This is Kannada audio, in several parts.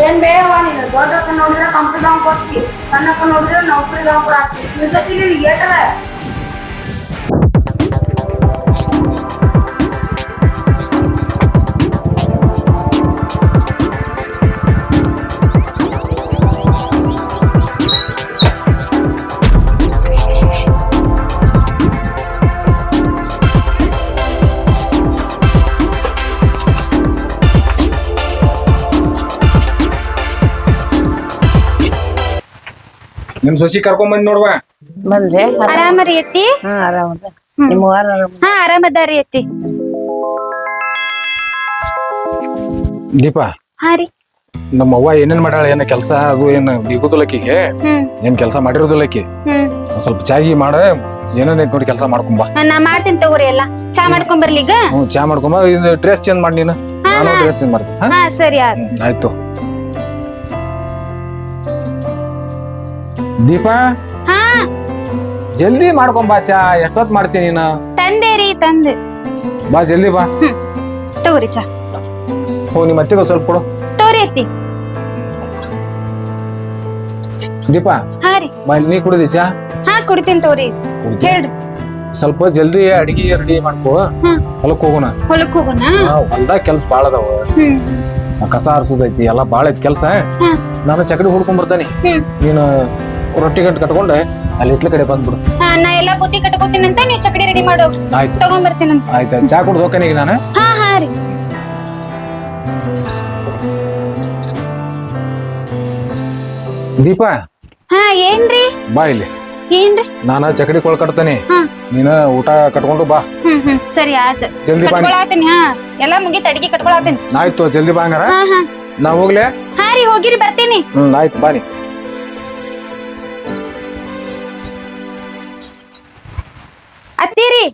ಏನ್ ಬೇವ ನೀನು ದೊಡ್ಡಕ್ಕ ನೋಡಿದ್ರೆ ಕಂಪ್ನಿ ಕೊಡ್ತಿ ಸಣ್ಣಕ್ಕ ನೋಡಿದ್ರೆ ನೌಕರಿ ಕೂಡ ಹಾಕ್ತಿ ನಿಲ್ಸತಿ ನಿಮ್ ಸೊಸಿ ಕರ್ಕೊಂಡ್ ಬಂದ್ ನೋಡ್ವಾ? ಬಂದ್ರೆ ಆರಾಮರಿ ಅತ್ತಿ? ಹಾ ನಿಮ್ಮ ವಾರ ಆರಾಮ ಹಾ ಆರಾಮದಾರಿ ಅತ್ತಿ. ದೀಪ ಹಾ ರೀ. ನಮ್ಮ ಅವ್ವ ಏನೇನ್ ಮಾಡ್ಯಾಳ ಏನ ಕೆಲಸ ಅದು ಏನ್ ಬೀಗುದಿಲ್ಲಕ್ಕಿಗೆ ಹ್ಮ್. ಏನ್ ಕೆಲಸ ಮಾಡಿರೋದಿಲ್ಲಕ್ಕಿ ಹ್ಮ್. ಸ್ವಲ್ಪ ಚಾಗಿ ಮಾಡ ಏನೇನೈತ್ ನೋಡಿ ಕೆಲಸ ಮಾಡ್ಕೊಂಬಾ ನಾ ಮಾಡ್ತೀನಿ ತಗೋರಿ ಎಲ್ಲ. ಚಾ ಮಾಡ್ಕೊಂಡ್ ಬರ್ಲಿ ಈಗ? ಹ್ಞೂ ಚಾ ಮಾಡ್ಕೊಂಬ ಇದು ಡ್ರೆಸ್ ಚೇಂಜ್ ಮಾಡಿ ನೀನು. ನಾನು ಡ್ರೆಸ್ ಚೇಂಜ್ ಮಾಡ್ತೀನಿ. ಹಾ? ಹಾ ಸರಿ ಆಯ್ತು ಆಯ್ತು. ದೀಪ? ಹಾ. ಜಲ್ದಿ ಮಾಡ್ಕೊಂಬಾ ಚಾ ಎಷ್ಟೊತ್ ಮಾಡ್ತೀನಿ ನೀನು? ತಂದೆ ರೀ ತಂದೆ. ಬಾ ಜಲ್ದಿ ಬಾ. ತಗೋರಿ ಚಾ. ಹೋ ನಿಮ್ಮ ಅತ್ತಿಗೆ ಸ್ವಲ್ಪ ಕೊಡು. ತಗೋರಿ ಅತ್ತಿ. ದೀಪ ಹಾ ರೀ. ಬಾ ಇಲ್ಲಿ ನೀ ಕುಡಿದಿ ಚಾ? ಹಾ ಕುಡಿತೀನಿ ತಗೋರಿ. ಕೇಳ್ ಹೇಳ್ರಿ. ಸ್ವಲ್ಪ ಜಲ್ದಿ ಅಡಿಗೆ ರೆಡಿ ಮಾಡ್ಕೋ. ಹೊಲಕ್ಕೆ ಹೊಲಕ್ ಹೋಗೋಣ. ಹೊಲಕ್ಕೆ ಹೋಗೋಣ? ಹೊಲ್ದಾಗ ಕೆಲ್ಸ ಭಾಳ ಅದಾವ. ಹ್ಮ್. ಆ ಕಸ ಆರ್ಸೋದೈತಿ ಎಲ್ಲ ಭಾಳ ಐತಿ ಕೆಲಸ. ನಾನು ಚಕಡಿ ಹುಡ್ಕೊಂಡ್ ಬರ್ತಾನೆ. ಹ್ಮ್. ನೀನು ರೊಟ್ಟಿ ಗಂಟು ಕಟ್ಕೊಂಡೆ ಅಲ್ಲಿ ಇತ್ಲ ಕಡೆ ಬಂದ್ಬಿಡು. ಹಾ ನಾ ಎಲ್ಲಾ ಬುತ್ತಿ ಕಟ್ಕೋತೀನಿ ಅಂತ ನೀವು ಚಕಡಿ ರೆಡಿ ಮಾಡೋಗ್ರಿ ಆಯ್ತು. ತಗೊಂಬರ್ತೀನಂತ ಆಯ್ತು ಚಾ ಕುಡ್ದು ಹೋಗ್ತೇನೆ ಈಗ ನಾನು. ಹಾ ಹಾ ರೀ. ದೀಪ ಹಾ ಏನ್ರಿ? ಬಾ ಇಲ್ಲಿ. ಏನ್ರಿ? ನಾನು ಚಕಡಿ ಕೊಳ್ ಕಟ್ತೇನೆ. ಹಾ. ನೀನು ಊಟ ಕಟ್ಕೊಂಡು ಬಾ. ಹ್ಮ್ ಹ್ಮ್. ಸರಿ ಆಯ್ತು. ಜಲ್ದಿ ಬಾ ಕಟ್ಕೊಳತೀನಿ ಹಾ. ಎಲ್ಲಾ ಮುಗಿತ್ ಅಡಿಗೆ ಕಟ್ಕೊಳತೀನಿ ಆಯ್ತು ಜಲ್ದಿ ಬಾ ಹಂಗಾರ. ಹಾ ಹಾ. ನಾ ಹೋಗ್ಲೇ? ಹಾ ರೀ ಹೋಗಿರಿ ಬರ್ತೀನಿ. ಹ್ಮ್ ಆಯ್ತು ಬಾನಿ ಅತ್ತೀರಿ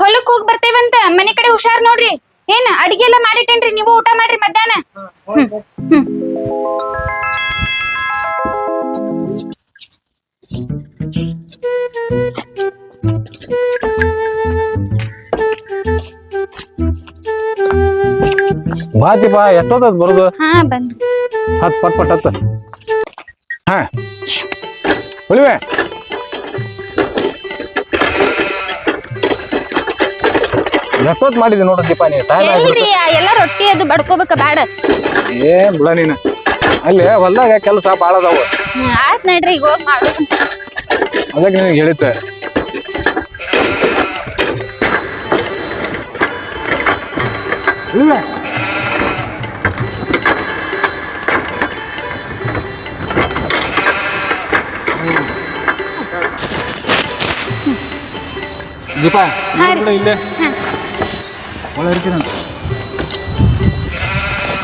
ಹೊಲಕ್ ಹೋಗಿ ಬರ್ತೇವಂತ ಮನೆ ಕಡೆ ಹುಷಾರ್ ನೋಡ್ರಿ. ಏನ್ ಅಡಿಗೆ ಎಲ್ಲ ಮಾಡಿಟ್ಟೇನ್ರಿ ನೀವು ಊಟ ಮಾಡ್ರಿ ಮಧ್ಯಾಹ್ನ? ಹ್ಮ್ ಹ್ಮ್. ಬಾ ಎಷ್ಟೊತ್ತದ ಬರುದು? ಹಾ ಬಂದ್ ಹತ್ ಪಟ್ ಪಟ್ ಹತ್. ಹಾ. ಉಳಿವೆ? ಎಷ್ಟೊತ್ ಮಾಡಿದೆ ನೋಡು ದೀಪ ನೀ ಟೈಮ್ ಎಲ್ರಿ ಆ ಎಲ್ಲ ರೊಟ್ಟಿ ಅದು ಬಡ್ಕೋಬೇಕ ಬ್ಯಾಡ. ಏ ಬಿಡ ನೀನು? ಅಲ್ಲಿ ಹೊಲ್ದಾಗ ಕೆಲಸ ಬಾಳ ಅದಾವ. ಹ್ಮ್, ಆಯ್ತ್ ನಡ್ರಿ ಈಗ ಹೋಗಿ ಮಾಡು ಅದಕ್ಕೆ ನಿನಗೆ ಹೇಳಿದ್ದೆ. ಉಳಿವೆ ದೀಪ ರೀ. ಬಿಡ ಇಲ್ಲೇ? ಹಾ. ಒಳ್ಳೆ ಇರ್ತೀನಂತ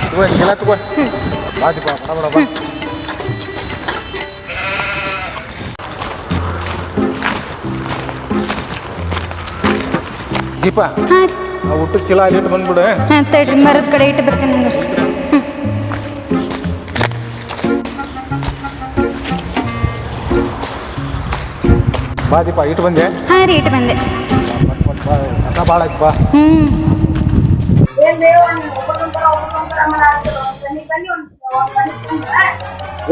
ತಗೋ ಎಲ್ಲ ತಗೋ ಬಾ ದೀಪ ಬಡ ಬಡ ಬಾ ದೀಪ ಹಾ ಆ ಊಟದ ಚೀಲ ಅಲ್ಲಿ ಇಟ್ಟು ಬಂದ್ಬಿಡು ಹಾ ತಡ್ರಿ ಮರದ ಕಡೆ ಇಟ್ಟು ಬರ್ತೀನಿ ಹಂಗಷ್ಟು ಬಾ ದೀಪ ಇಟ್ಟು ಬಂದೆ ಹಾ ರೀ ಇಟ್ಟು ಬಂದೆ ಪಟ್ ಪಟ್ ಬಾ ಕಸ ಭಾಳ ಆಯ್ತು ಬಾ ಹ್ಮ್ ಏನ್ ಪರ ಅದು ಒಬ್ಬೊಬ್ಬರ ಒಬ್ಬೊಬ್ಬರ ಮನೆ ಆಗ್ತದ ಒಂದ್ ಬನ್ನಿ ಬನ್ನಿ ಒಂದ್ ಒಂದ್ ಬನ್ನಿ ಕುಂದ್ರ.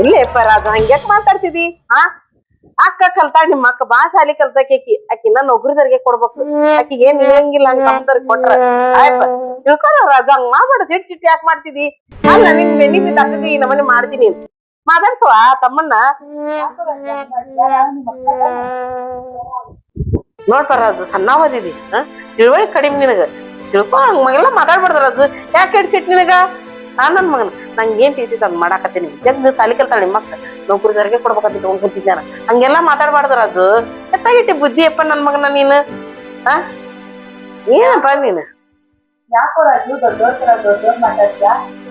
ಇಲ್ಲೇಪ್ಪ ರಾಜ ಹಂಗ್ಯಾಕ್ ಮಾತಾಡ್ತಿದಿ? ಹಾ ಅಕ್ಕ ಕಲ್ತಾಳ ನಿಮ್ಮ ಅಕ್ಕ ಬಾ ಶಾಲಿ ಕಲ್ತಾಕಿ ಆಕಿ ಆಕಿನ ನೌಕರಿದರ್ಗೆ ಕೊಡ್ಬೇಕು. ಅಕ್ಕಿ ಏನ್ ಇರಂಗಿಲ್ಲ ಅಂತ ತಮ್ಮದರ್ಗೆ ಕೊಟ್ರ. ತಿಳ್ಕೊರ ರಾಜ, ಹಂಗ ಮಾಡ್ಬೇಡ, ಸಿಟ್ ಸಿಟ್ ಯಾಕೆ ಮಾಡ್ತಿದಿ? ಅಲ್ಲ, ನಿನ್ ಬಿದ್ದ ಅಕ್ಕಗೆ ಈ ನಮನೆ ಮಾಡ್ತೀನಿ ಅಂತ. ಮಾತಾಡ್ಸವ ತಮ್ಮನ್ನ. ನೋಡ್ಪ ರಾಜು ಸಣ್ಣವದಿದಿ ತಿಳುವಳಿ ಕಡಿಮೆ ನಿನಗ. ತಿಳ್ಕೊ, ಹಂಗ ಮಗೆಲ್ಲ ಮಾತಾಡ್ಬಾರ್ದ ಅದು. ಯಾಕೆ ಹಿಡ್ಸಿಟ್ ನಿನಗ? ಆ ನನ್ನ ಮಗನ. ನಂಗೆ ಏನ್ ತಿಳಿತೈತಿ ಅದ್ ಮಾಡಾಕತ್ತೀನಿ. ಜಗ್ದು ತಾಲಿ ಕಲ್ತಾಳೆ ನಿಮ್ಮ ಮಕ್ಕ ನೌಕರಿದಾರಿಗೆ ಕೊಡ್ಬೇಕಂತ ನಾನು ಹಂಗೆಲ್ಲ ಮಾತಾಡ್ಬಾರ್ದ್ರ ಅದು. ಎತ್ತಾಗಿಟ್ಟಿ ಬುದ್ಧಿ ಅಪ್ಪ ನನ್ನ ಮಗನ ನೀನು? ಆ? ಏನಪ್ಪ ನೀನು? ಯಾಕೋ ರಾಜು ದೊಡ್ಡೋರ್ ದೊಡ್ಡ ದೊಡ್ಡೋರ್ ಮಾತಾಡ್ತೀಯ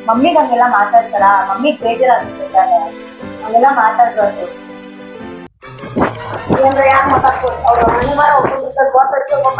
ಮಮ್ಮಿಗ್ ಹಂಗೆಲ್ಲ ಮಾತಾಡ್ತಾರ. ಮಮ್ಮಿಗ್ ಬೇಜಾರ ಆಗ್ತಿರ್ತಾರೆ ಹಂಗೆಲ್ಲ ಮಾತಾಡ್ಬಾರ್ದು. ಏನ್ರ ಯಾಕೆ ಮಾತಾಡ್ಬೋದು? ಅವ್ರು ಮನೆ ಮಾರ ಒಬ್ಬೊಬ್ರು ಗೊತ್ತಾಯ್ತು ಒಬ್ಬ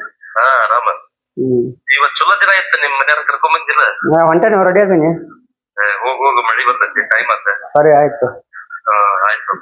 ಇವತ್ ಚಲೋ ದಿನ ಇತ್ತು ನಿಮ್ ಮನೆಯವ್ರ ಕರ್ಕೊಂಡ್ ಬಂದಿಲ್ಲ? ನಾ ಹೊಂಟೇನಿ ರೆಡಿ ಅದೀನಿ. ಹೋಗ ಹೋಗ ಮಳಿ ಬರ್ತೈತಿ ಟೈಮ್ ಆತ. ಸರಿ ಆಯ್ತು. ಹಾ ಆಯ್ತು.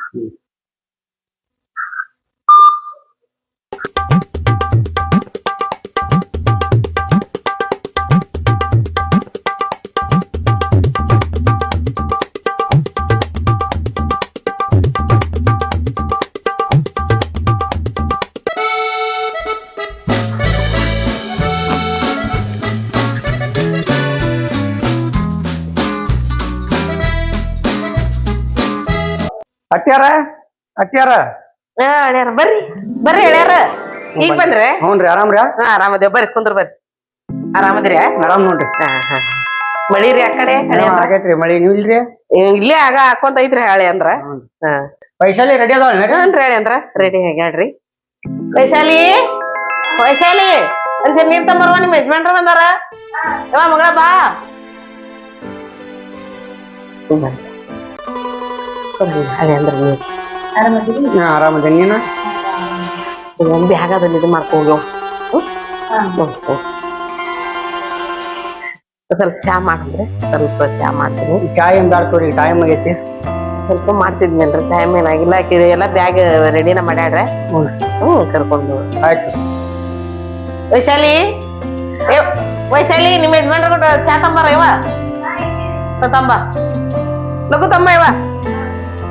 ಅತ್ಯಾರ ಅತ್ಯಾರ ಹಾ ಹೇಳ್ಯಾರ ಬರ್ರಿ ಬರ್ರಿ ಹೇಳ್ಯಾರ ಈಗ ಬಂದ್ರೆ? ಹ್ಞೂನ್ರಿ ಆರಾಮ್ರಿ? ಹಾ ಆರಾಮದೇವ್ ಬರ್ರಿ ಕುಂದ್ರ ಬರ್ರಿ. ಆರಾಮದಿರಿ? ಆರಾಮ್ ನೋಡ್ರಿ. ಹಾ ಹಾ ಮಳಿ ರೀ ಆ ಕಡೆ ಹಳೆ ಅಂದ್ರ? ಆಗೈತ್ರಿ ಮಳಿ. ನೀವು ಇಲ್ರಿ ಇಲ್ಲೇ ಆಗ ಹಾಕೊಂತ ಐತ್ರಿ ಹಳೆ ಅಂದ್ರ. ಹಾ. ವೈಶಾಲಿ ರೆಡಿ ಅದಾವ ಹ್ಞೂನ್ರಿ ಹೇಳಿ ಅಂದ್ರ. ರೆಡಿ ಆಗ್ಯಾಳ್ರಿ. ವೈಶಾಲಿ? ವೈಶಾಲಿ? ಅಂತ ನೀರ್ ತಮ್ಮರ್ವ ನಿಮ್ಮ ಯಜಮಾನ್ರ ಬಂದಾರ? ಯವ್ವ ಮಗಳ ಬಾ. ಹಳೆ ಅಂದ್ರ ನೀರ್ ಹಾ ಆರಾಮದೇನಿ. ನೀನು? ಒಂದ್ ಬ್ಯಾಗದಲ್ಲಿ ಇದು ಮಾಡ್ಕೊಂಡು ಸ್ವಲ್ಪ ಚಾ ಮಾಡಿದ್ರೆ ಸ್ವಲ್ಪ ಚಾ ಮಾಡ್ತೀನಿ. ಚಾಯ್ ಏನ್ ಟೈಮ್ ಆಗೈತಿ ಸ್ವಲ್ಪ ಮಾಡ್ತಿದ್ನಲ್ರಿ ಟೈಮ್ ಏನಾಗಿಲ್ಲ ಆಕಿ ಎಲ್ಲ ಬ್ಯಾಗ್ ರೆಡಿನ ಮಾಡ್ಯಾಡ್ರೆ ಹ್ಞೂ ಹ್ಮ್. ಕರ್ಕೊಂಡು ಆಯ್ತು. ವೈಶಾಲಿ? ವೈಶಾಲಿ ನಿಮ್ಮ ಯಜಮಾನ್ರ ಚಾ ತಂಬಾರ ಇವ? ತಂಬ. ಲಘು ತಂಬ ಇವ?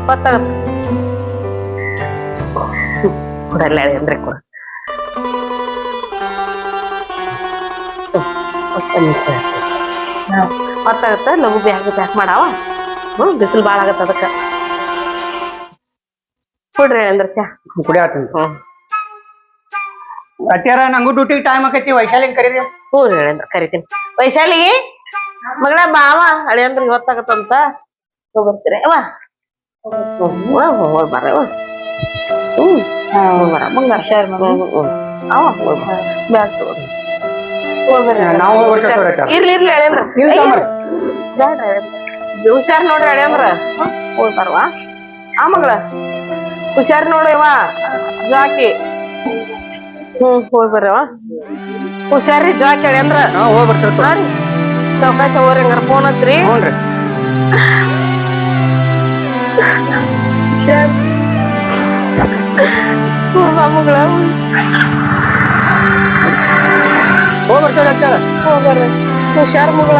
ಗೊತ್ತಾಗತ್ತ ಕೊಡಲ್ಲ ಅಂದ್ರೆ ಕೊಡ ಗೊತ್ತಾಗತ್ತ ಲಘು ಬ್ಯಾಗ್ ಪ್ಯಾಕ್ ಮಾಡಾವ ಹ್ಮ್ ಬಿಸಿಲು ಭಾಳ ಆಗತ್ತ ಅದಕ್ಕ ಕೊಡ್ರಿ ಅಂದ್ರೆ ಚಾ ಕುಡಿಯಾತೀನಿ ಹ್ಮ್ ಅತ್ಯಾರ ನಂಗೂ ಡ್ಯೂಟಿಗೆ ಟೈಮ್ ಆಕೈತಿ ವೈಶಾಲಿ ಕರೀರಿ ಹ್ಞೂ ಹೇಳಂದ್ರ ಕರಿತೀನಿ ವೈಶಾಲಿ ಮಗಳ ಬಾವ ಹಳೆ ಅಂದ್ರೆ ಇವತ್ತಾಗತ್ತಂತ ಹೋಗ್ಬರ್ತೀರ ಅವ ಹೋಗ್ ಬರ್ರಿ ಹ್ಞೂ ಹೋಗ್ ಬರ ಬಂಗಾರ ಅವ ಹೋಗ್ ಬ್ಯಾಗ್ ತಗೊಂಡು ನಾವು ಇರ್ಲಿ ಇರ್ಲಿ ತಗೊಂಬರ್ರಿ. ಹುಷಾರ್ ನೋಡ್ರಿ ಅಳೇಂದ್ರ ಹೋಗಿ ಬರ್ವಾ ಆ ಮಗಳ ಹುಷಾರ್ ನೋಡು ಇವ ಜಾಕಿ ಹ್ಮ್ ಹೋಗಿ ಬರ್ರವ ಹುಷಾರಿ ಜಾಕಿ ಹಳೆಂದ್ರ ನಾವು ಹೋಗಿ ಬರ್ತಿರ್ತೀವಿ ನೋಡಿ ಚೌಕಾಶ ಹೋಗ್ರಿ ಹಂಗಾರ ಫೋನ್ ಹಚ್ರಿ ಹ್ಞೂನ್ರಿ ಮಗಳ ಹೋಗಿ ಬರ್ತೇವೆ ಅತ್ಯಾರ ಹೋಗ್ಬರ್ರಿ ಹುಷಾರ್ ಮಗಳ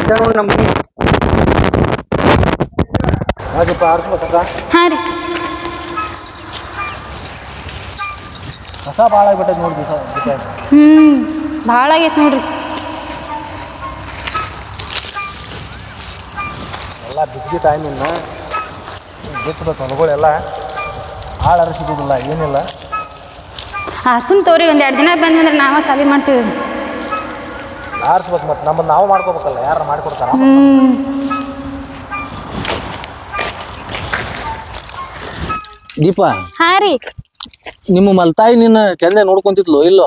ಇದ ನೋಡಿ ನಮ್ಮ ಮನೆ ಅದಪ್ಪ ಆರಿಸ್ಬೇಕಸ ಕಸ. ಹಾ ರೀ. ಕಸ ಭಾಳ ಆಗ್ಬಿಟ್ಟೈತೆ ನೋಡಿ ದಿವಸ ಹ್ಞೂ ಹ್ಮ್ ಭಾಳ ಆಗೈತೆ ನೋಡ್ರಿ. ಎಲ್ಲ ಬಿಸಿಗೆ ಟೈಮ್ ಇನ್ನು. ಬಿತ್ತಬೇಕು ಹೊಲಗಳೆಲ್ಲ ಆಳು ಏನಿಲ್ಲ. ಹಾಸುನ್ ತೋರಿ ಒಂದು ಎರಡು ದಿನ ಬಂದ್ರೆ ನಾವೇ ಖಾಲಿ ಮಾಡ್ತೀವಿ. ಆರಿಸ್ಬೇಕು ಮತ್ತೆ ನಮ್ಮನ್ನು ನಾವು ಮಾಡ್ಕೋಬೇಕಲ್ಲ ಯಾರು ಮಾಡಿಕೊಡ್ತಾರ? ದೀಪಾ ಹಾ ರೀ. ನಿಮ್ಮ ಮಲ್ತಾಯಿ ನಿನ್ನ ಚಂದ ನೋಡ್ಕೊಂತಿದ್ಲು ಇಲ್ಲೋ?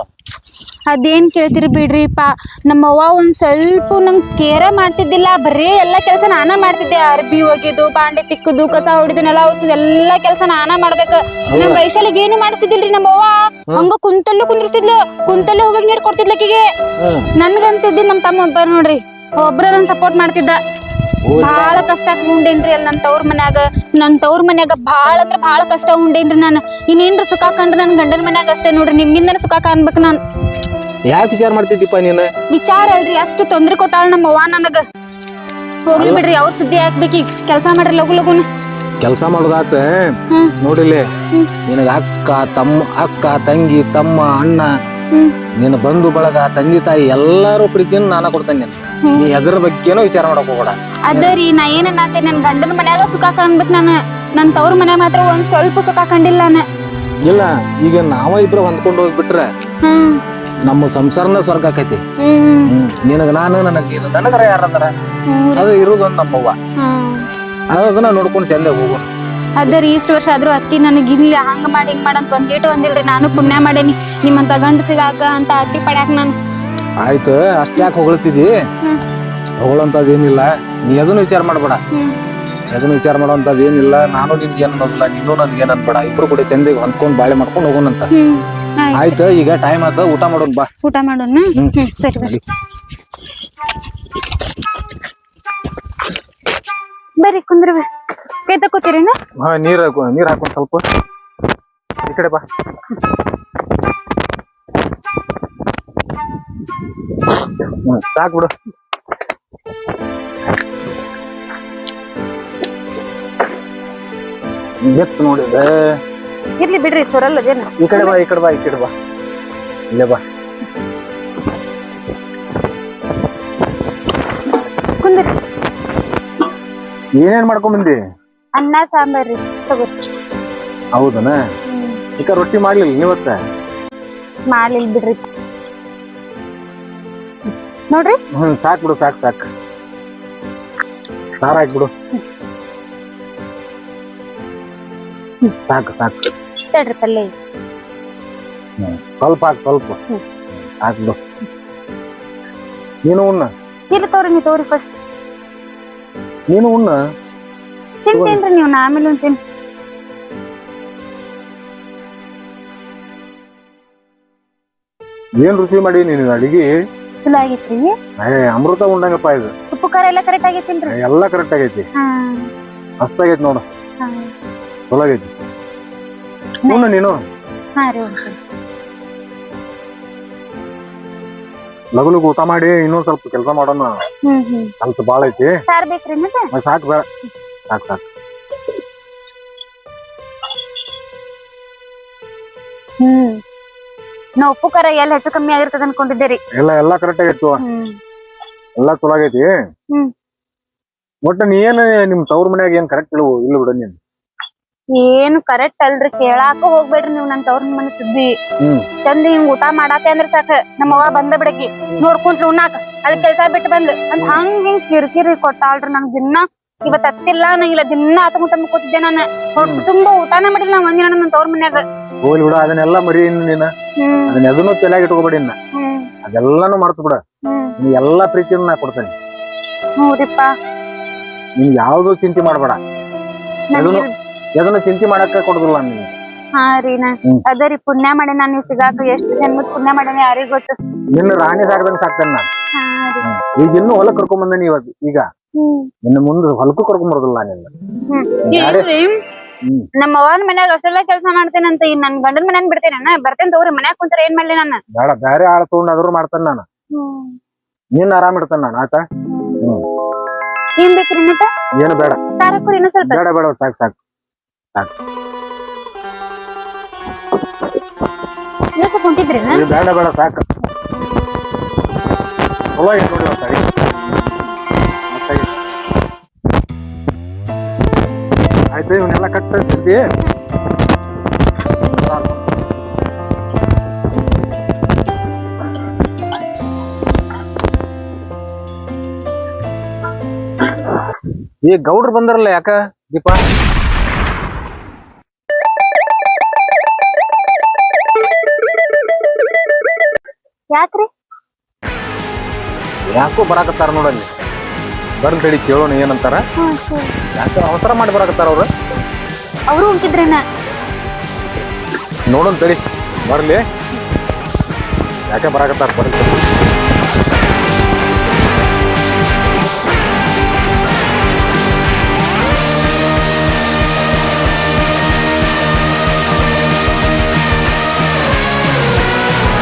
ಅದೇನ್ ಕೇಳ್ತೀರಿ ಬಿಡ್ರಿ ಪಾ ನಮ್ಮವ್ವ ಒಂದು ಸ್ವಲ್ಪ ನಂಗೆ ಕೇರ ಮಾಡ್ತಿದ್ದಿಲ್ಲ. ಬರೀ ಎಲ್ಲ ಕೆಲಸ ನಾನ ಮಾಡ್ತಿದ್ದೆ. ಅರ್ಬಿ ಒಗೆದು ಬಾಂಡೆ ತಿಕ್ಕುದು ಕಸ ಹೊಡಿದು ನೆಲ ಒರ್ಸುದು ಎಲ್ಲಾ ಕೆಲಸ ನಾನ ಮಾಡ್ಬೇಕು. ನಮ್ ವೈಶಾಲಿಗೆ ಏನು ಮಾಡಿಸ್ತಿದ್ದಿಲ್ರಿ ನಮ್ಮವ್ವ? ಹಂಗ ಕುಂತಲ್ಲೂ ಕುಂದಿರ್ತಿದ್ಲು ಕುಂತಲ್ಲೂ ಹೋಗಿ ನೀರ್ ಕೊಡ್ತಿದ್ಲಕ್ಕಿಗೆ ನನ್ಗಂತಿದ್ದಿ ನಮ್ಮ ತಮ್ಮ ಒಬ್ಬ ನೋಡ್ರಿ. ಒಬ್ರ ನನ್ ಸಪೋರ್ಟ್ ಮಾಡ್ತಿದ್ದ. ಭಾಳ ಕಷ್ಟ ಉಂಡೇನ್ರಿ ಅಲ್ಲಿ ನನ್ ತವ್ರ ಮನ್ಯಾಗ. ನನ್ ತವ್ರ ಮನ್ಯಾಗ ಭಾಳ ಅಂದ್ರ ಭಾಳ ಕಷ್ಟ ಉಂಡೇನ್ರಿ ನಾನು. ಇನ್ನೇನ್ರ ಸುಖ ಕಂಡ್ರ ನನ್ ಗಂಡನ ಮನ್ಯಾಗ ಅಷ್ಟೇ ನೋಡ್ರಿ ನಿಮ್ಮಿಂದನ ಸುಖ ಕಾಣ್ಬೇಕು ನಾನ್. ಯಾಕೆ ವಿಚಾರ ಮಾಡ್ತಿದ್ದೀಪ ನೀನು? ವಿಚಾರ ಅಲ್ರಿ ಅಷ್ಟು ತೊಂದ್ರೆ ಕೊಟ್ಟಾಳ ನಮ್ಮ ಅವ್ವ ನನಗ. ಹೋಗ್ಲಿ ಬಿಡ್ರಿ ಅವ್ರ ಸುದ್ದಿ ಹಾಕ್ಬೇಕೀಗ ಕೆಲಸ ಮಾಡ್ರಿ ಲಗು ಲಗುನ ಕೆಲಸ ಮಾಡೋದಾತ? ಹ್ಮ್. ನಿನಗ ಅಕ್ಕ ತಮ್ಮ ಅಕ್ಕ ತಂಗಿ ತಮ್ಮ ಅಣ್ಣ ನಿನ್ನ ಬಂಧು ಬಳಗ ತಂದೆ ತಾಯಿ ಎಲ್ಲಾರು ಪ್ರೀತಿಯನ್ನು ನಾನ ಕೊಡ್ತೇನೆ ನೀನು. ನೀ ಎದ್ರ ಬಗ್ಗೆನೂ ವಿಚಾರ ಮಾಡಕ್ ಹೋಗೋಣ ಅದರಿ ನಾ ಏನನ್ನಾತೆ ನನ್ನ ಗಂಡನ ಮನ್ಯಾಗ ಸುಖ ಕಾಣ್ಬೇಕು ನಾನು. ನನ್ನ ತವ್ರ ಮನೆ ಮಾತ್ರ ಒಂದ್ ಸ್ವಲ್ಪ ಸುಖ ಕಂಡಿಲ್ಲ ನಾನು. ಇಲ್ಲ ಈಗ ನಾವ ಇಬ್ರು ಹೊಂದ್ಕೊಂಡು ಹೋಗ್ಬಿಟ್ರೆ ನಮ್ಮ ಸಂಸಾರನ ಸ್ವರ್ಗ ಆಕೈತಿ. ನಿನಗ ನಾನು ನನಗೆ ನೀನು ನನಗರ ಯಾರದಾರ? ಅದು ಇರೋದೊಂದು ನಮ್ಮವ್ವ. ಅದನ್ನ ನೋಡ್ಕೊಂಡು ಚಂದ ಹೋಗೋಣ. ಅದ ರೀ ಇಷ್ಟು ವರ್ಷ ಆದ್ರೂ ಅತ್ತಿ ನನಗೆ ಇಲ್ಲ ಹಂಗ ಮಾಡಿ ಹಿಂಗ್ ಮಾಡಂತ ಒಂದೇಟು ಒಂದಿಲ್ರಿ ನಾನು ಪುಣ್ಯ ಮಾಡೇನಿ. ನಿಮ್ಮಂತ ಗಂಡ ಸಿಗಾಕ ಅಂತ ಅತ್ತಿ ಪಡ್ಯಾಕ ನಾನು ಆಯ್ತು ಅಷ್ಟ್ಯಾಕೆ ಹೊಗಳ್ತಿದಿ. ಹೊಗಳಂತದ್ ಏನಿಲ್ಲ ನೀ ಅದನ್ನು ವಿಚಾರ ಮಾಡ್ಬೇಡ. ಅದನ್ನ ವಿಚಾರ ಮಾಡೋಂಥದ್ದು ಏನಿಲ್ಲ ನಾನು ನಿನ್ಗೆ ಏನು ಅನ್ನೋದಿಲ್ಲ ನೀನು ನನ್ಗೆ ಏನು ಅನ್ಬೇಡ. ಇಬ್ರು ಕೂಡ ಚಂದಿಗೆ ಹೊಂದ್ಕೊಂಡು ಬಾಳೆ ಮಾಡ್ಕೊಂಡು ಹೋಗೋಣಂತ. ಆಯ್ತ್. ಆಯ್ತು ಈಗ ಟೈಮ್ ಆತ ಊಟ ಮಾಡೋಣ ಬಾ. ಊಟ ಮಾಡೋಣ? ಸರಿ ಬರ್ರಿ. ಕುಂದ್ರ ಕೈ ತಕೋತೀರೇನ ಹಾ ನೀರ್ ಹಾಕು ನೀರ್ ಹಾಕೊಂಡ್ ಸ್ವಲ್ಪ. ಈ ಕಡೆ ಬಾ. ಹ್ಮ್ ಸಾಕ್ ಬಿಡು. ಎತ್ತು ನೋಡಿದೆ ಇರ್ಲಿ ಬಿಡ್ರಿ ಸೊರಲ್ಲ ಅದೇನ ಈ ಕಡೆ ಬಾ ಈ ಕಡೆ ಬಾ ಈ ಕಡೆ ಬಾ. ಇಲ್ಲ ಬಾ. ಕುಂದ್ರಿ. ಏನೇನ್ ಮಾಡ್ಕೊಂಡ್ ಬಂದಿ? ಅನ್ನ ಸಾಂಬಾರ್ ತಗೋರಿ. ಹೌದನ? ಈಗ ರೊಟ್ಟಿ ಮಾಡ್ಲಿಲ್ಲ ನೀವತ್ತ? ಮಾಡ್ಲಿಲ್ಲ ಬಿಡ್ರಿ. ನೋಡ್ರಿ. ಹ್ಮ್ ಸಾಕ್ ಬಿಡು ಸಾಕ್ ಸಾಕ್. ಸಾರ ಹಾಕ್ಬಿಡು. ಸಾಕು ಸಾಕು. ತಡ್ರಿ ಪಲ್ಲೆ. ಸ್ವಲ್ಪ ಹಾಕ್ ಸ್ವಲ್ಪ. ಹಾಕ್ಬಿಡು. ನೀನು ಉಣ್ಣ? ಇರ್ಲಿ ತೋರಿ ನೀ ತಗೋರಿ ಫಸ್ಟ್ ನೀನು ಉಣ್ಣ? ತಿಂತೇನ್ರಿ ನೀವು ನಾ ಆಮೇಲೆ ಒಂದ್ ತಿನ್ ಏನ್ ರುಚಿ ಮಾಡಿ ನೀನು ಅಡಿಗೆ? ಚಲೋ ಆಗೈತ್ರಿ. ಏ ಅಮೃತ ಉಂಡಂಗಪ್ಪ ಇದು. ಉಪ್ಪು ಖಾರ ಎಲ್ಲ ಕರೆಕ್ಟ್ ಆಗೈತಿಲ್ರಿ ಎಲ್ಲ ಕರೆಕ್ಟ್ ಆಗೈತಿ. ಹಾ. ಮಸ್ತಾಗೈತಿ ನೋಡು. ಹಾ. ಚಲೋ ಆಗೈತಿ. ಹ್ಞೂ ನೀನು. ಹಾ ರೀ ಒಂದ್ ಲಗು ಲಗು ಊಟ ಮಾಡಿ ಇನ್ನೊಂದ್ ಸ್ವಲ್ಪ ಕೆಲಸ ಮಾಡೋಣ. ಹ್ಮ್ ಹ್ಮ್. ಸ್ವಲ್ಪ ಬಾಳ ಐತಿ. ಸಾರ್ ಬೇಕ್ರಿ ಮತ್ತ್ ಸಾಕ್ ಬೇಡ. ಸಾಕ್ ಸಾಕು ಹ್ಮ್. ನಾ ಉಪ್ಪು ಖಾರ ಎಲ್ಲ ಹೆಚ್ಚು ಕಮ್ಮಿ ಆಗಿರ್ತದ ಅನ್ಕೊಂಡಿದ್ದೆ ರೀ ಎಲ್ಲ ಎಲ್ಲ ಕರೆಕ್ಟ್ ಆಗಿತ್ತು ಹ್ಮ್. ಎಲ್ಲ ಚಲೋ ಆಗೈತಿ? ಹ್ಮ್. ಒಟ್ಟ ನೀ ಏನ್ ನಿಮ್ ತವ್ರ ಮನ್ಯಾಗ ಏನ್ ಕರೆಕ್ಟ್ ಇಲ್ಲ ಇಲ್ಲ ಬಿಡ ನೀನ್? ಏನು ಕರೆಕ್ಟ್ ಅಲ್ರಿ ಕೇಳಾಕ ಹೋಗ್ಬೇಡ್ರಿ ನೀವು ನನ್ ತವ್ರ ಮನೆ ಸುದ್ದಿ. ಹ್ಮ್. ಚಂದ ಹಿಂಗ್ ಊಟ ಮಾಡಾತೆ ಅಂದ್ರೆ ಸಾಕ ನಮ್ಮ ಅವ್ವ ಬಂದ ಬಿಡಕಿ. ನೋಡ್ಕೊಂತ ಉಣ್ಣಾಕ ಅಲ್ಲಿ ಕೆಲ್ಸ ಬಿಟ್ಟು ಬಂದ್. ಅಂತ ಹಂಗ್ ಹಿಂಗ್ ಕಿರಿಕಿರಿ ಕೊಟ್ಟಾಳ್ರಿ ನಂಗ್ ದಿನ. ಇವತ್ ಹತ್ತಿಲ್ಲ ನಂಗಿಲ್ಲ ದಿನ ಆತ ಮುಟ್ಟ ಕೂತಿದ್ದೆ ನಾನು. ಹೊಟ್ಟೆ ತುಂಬಾ ಊಟಾನ ಮಾಡಿಲ್ಲ ನಾ ಒಂದಿನ ನನ್ನ ತವ್ರ ಮನ್ಯಾಗ. ಹೋಗ್ಲಿ ಬಿಡ ಅದನ್ನೆಲ್ಲ ಮರಿ ಇನ್ನು ನೀನ. ಹ್ಮ್. ಅದನ್ನ ಎದನ್ನು ತಲೆಯಾಗ ಇಟ್ಕೋಬೇಡಿ ಇನ್ನ. ಹ್ಮ್. ಅದೆಲ್ಲಾನು ಮಾಡ್ತು ಬಿಡ. ಹ್ಮ್. ನೀನ್ ಎಲ್ಲಾ ಪ್ರೀತಿಯನ್ನು ನಾ ಕೊಡ್ತೇನೆ. ಹೌದಿಪ್ಪ. ನೀನ್ ಯಾವ್ದು ಚಿಂತೆ ಮಾಡ್ಬೇಡ. ನಂಗೆ ಎದನ್ನು ಚಿಂತೆ ಮಾಡಕ್ಕ ಕೊಡುದಿಲ್ಲ ನೀನು ಹಾ ರೀ ನಾ ಹ್ಮ್. ಅದ ರೀ ಪುಣ್ಯ ಮಾಡಿ ನಾನು ಸಿಗಾಕ ಎಷ್ಟು ಜನ್ಮದ ಪುಣ್ಯ ಮಾಡೇನಿ ಯಾರಿಗ್ ಗೊತ್ತು? ನಿನ್ನ ರಾಣಿ ಸಾಕ್ದಂಗ್ ಸಾಕ್ತೇನೆ ನಾನು. ಹಾ ರೀ. ಈಗ ಇನ್ನು ಹೊಲ ಕರ್ಕೊಂಡ್ ಬಂದೇನಿ ಇವತ್ತು ಈಗ. ನಿನ್ನ ಮುಂದೆ ಹೊಲಕ್ಕೂ ಕರ್ಕೊಂಡ್ ಬರೋದಿಲ್ಲ ನಿನ್ನ. ನಮ್ಮ ಅವನ ಮನ್ಯಾಗ ಅಷ್ಟೆಲ್ಲ ಕೆಲಸ ಮಾಡ್ತೇನಂತ ಈ ನನ್ ಗಂಡನ ಮನ್ಯಾಗ ಬಿಡ್ತೇನೆ ಬರ್ತೇನೆ ತಗೋರಿ ಮನ್ಯಾಗ ಕುಂತಾರ ಏನ್ ಮಾಡ್ಲಿ ನಾನು? ಬೇಡ ಬೇರೆ ಆಳ ತಗೊಂಡಾದ್ರು ಮಾಡ್ತೇನೆ ನಾನು. ನಿನ್ನ ಆರಾಮ್ ಇಡ್ತೇನೆ ನಾನು ಆಯ್ತಾ? ಏನ್ ಬೇಕ್ರಿ ಮತ್ತ ಏನು ಬೇಡ. ಇನ್ನೂ ಸ್ವಲ್ಪ. ಬೇಡ ಬೇಡ ಸಾಕು ಸಾಕು. ಇವತ್ತು ಕುಂತಿದ್ರಿ ಬೇಡ ಬೇಡ ಸಾಕು. ಚಲೋ ನೋಡಿ ಆಯ್ತು ಇವನ್ನೆಲ್ಲ ಕಟ್ಟಿರ್ತಿ ಈ ಗೌಡ್ರು ಬಂದಾರಲ್ಲ ಯಾಕ ದೀಪ? ಯಾಕ್ರಿ? ಯಾಕೋ ಬರಾಕತ್ತಾರ ನೋಡಲ್ಲಿ. ಬರ್ಲ್ ತಡಿ ಕೇಳೋಣ ಏನಂತಾರ? ಯಾಕೆ ಅವಸರ ಮಾಡಿ ಬರಾಕತ್ತಾರ ಅವರು? ಅವರು ಹೋಗಿದ್ರೆ ನೋಡೋಣ ತಡಿ ಬರ್ಲಿ. ಯಾಕೆ ಬರಾಕತ್ತಾರ? ಬರ್ಲಿ.